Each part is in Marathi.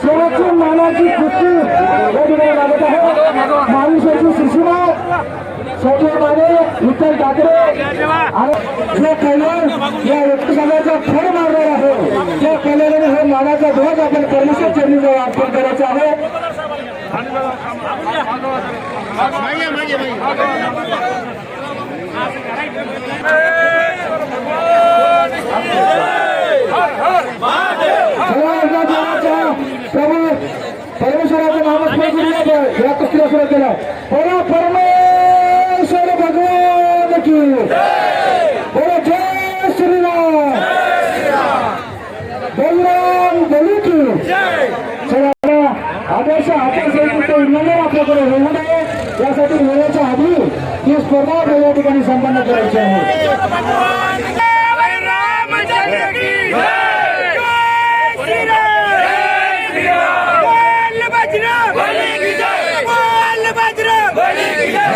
शेवटची मानाची कुस्ती या ठिकाणी लागत आहे. महाविश्वाची सुशिमा संजय माने विठ्ठल ठाकरे आणि जे कल्याण या व्यक्तिगताचा फड मारणार आहे त्या कल्याणाने हा मानाचा ध्वज आपण परमेश्वर चरणीजवळ अर्पण करायचा आहे. बोला परमेश्वर भगवान की बोला जय श्रीराम. बलराम बलू की. चला आदर्श आचारसंहितेचे उल्लंघन आपल्याकडे होऊ नये. यासाठी वेळेच्या आधी ही स्पर्धा या ठिकाणी संपन्न करायची आहे रामचंद्र की जय श्री राम बोल बजरंग बली की जय बोल बजरंग बली की जय जय श्री राम जय श्री राम माता की जय सर्वांना फोटो सेशन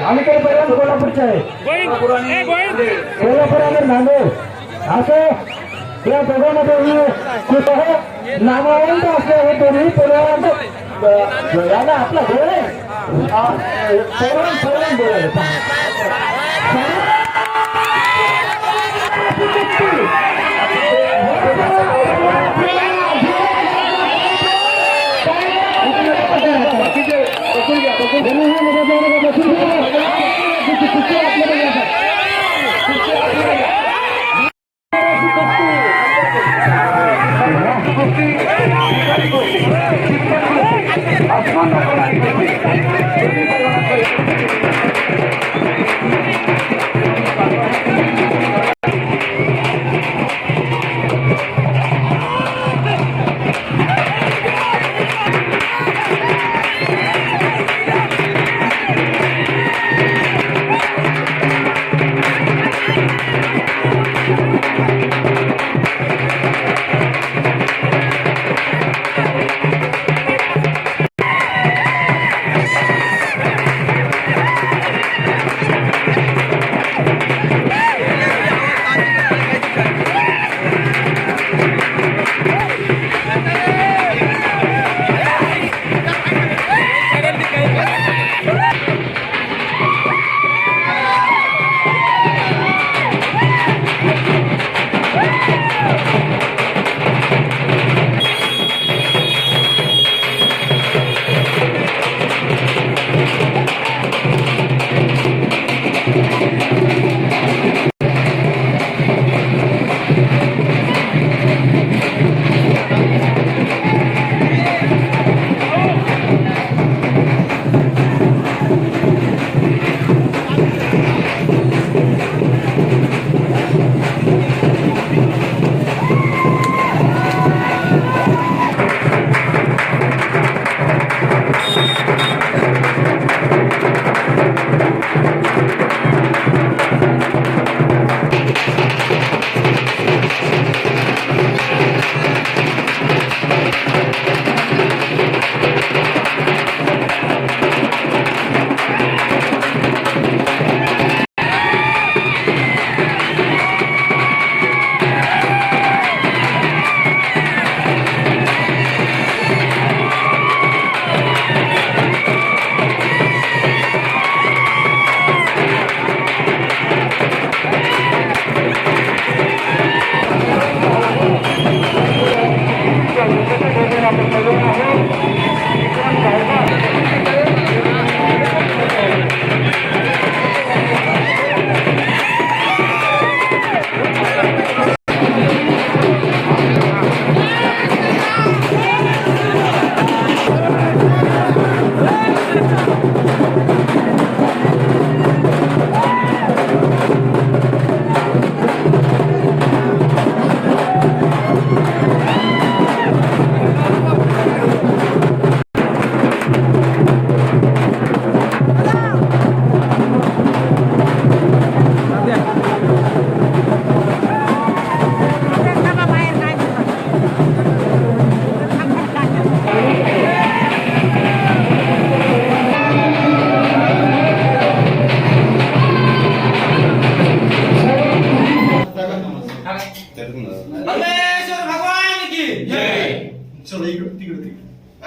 आम्ही काही पहिला कोल्हापूरचे आहे कोल्हापूर आणि नांदेड असं या दोघांमध्ये खूप आहे नामवंत हे दोन्ही परिवारांचं याला आपला वेळ आहे. 저런 저런 뭐예요? Thank you. Thank you.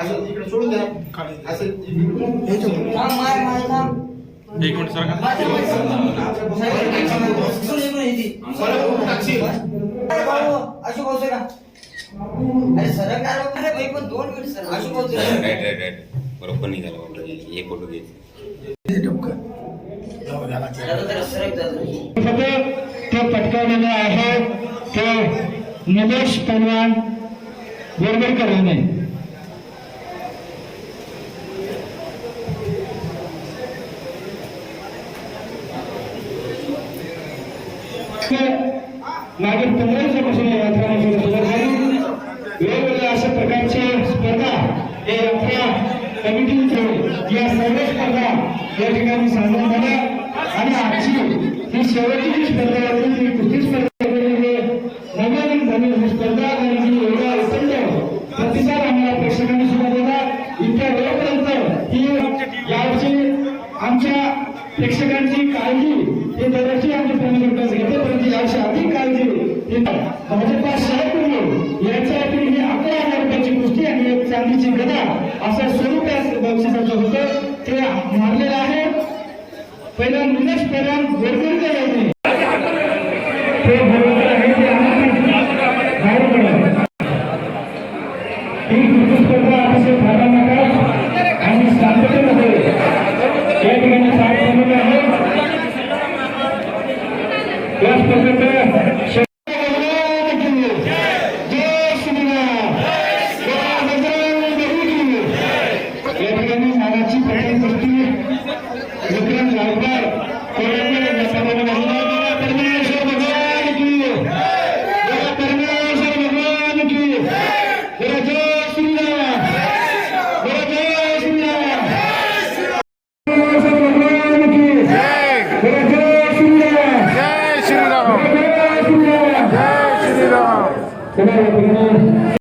पटका इकडे सोडून द्या निलेश पलवान बोरबेकर मागील पंधरा दिवसापासून या यात्रा सुरुवात झाली वेगवेगळ्या अशा प्रकारच्या स्पर्धा हे यात्रा कमिटीने या सर्व स्पर्धा या ठिकाणी सादर झाल्या. आणि आजची ही शेवटची जी स्पर्धा होती ती कुस्ती स्पर्धा होती. हे म्हणजे नवीन ही स्पर्धा आणि ही एवढा अत्यंत प्रतिसाद आम्हाला प्रेक्षकांनी सुद्धा दिला. इतक्या वेळेपर्यंत ही यावर्षी आमच्या प्रेक्षकांची काळजी हे चांदीची गदा असं स्वरूप या बक्षिसाचं होतं. ते मारलेलं आहे. पहिला निलेश पहिला गोरगरकर यांनी ते बरोबर आहे. ते आम्ही ही कुस्ती स्पर्धा अतिशय खतरनाक आणि शांततेमध्ये या ठिकाणी साथ झालेली आहे या स्पर्धेत शे- जय श्रीराम जय बजरंग बली. या ठिकाणी नागाची पहिली कुस्ती विक्रम गायकवाड कोल्हापूर या सभाने महिला दिला. परमेश्वर भगवान की जय परमेश्वर भगवान की जय जय श्रीराम जय जय श्रीराम परमेश्वर भगवान की जय जय श्रीराम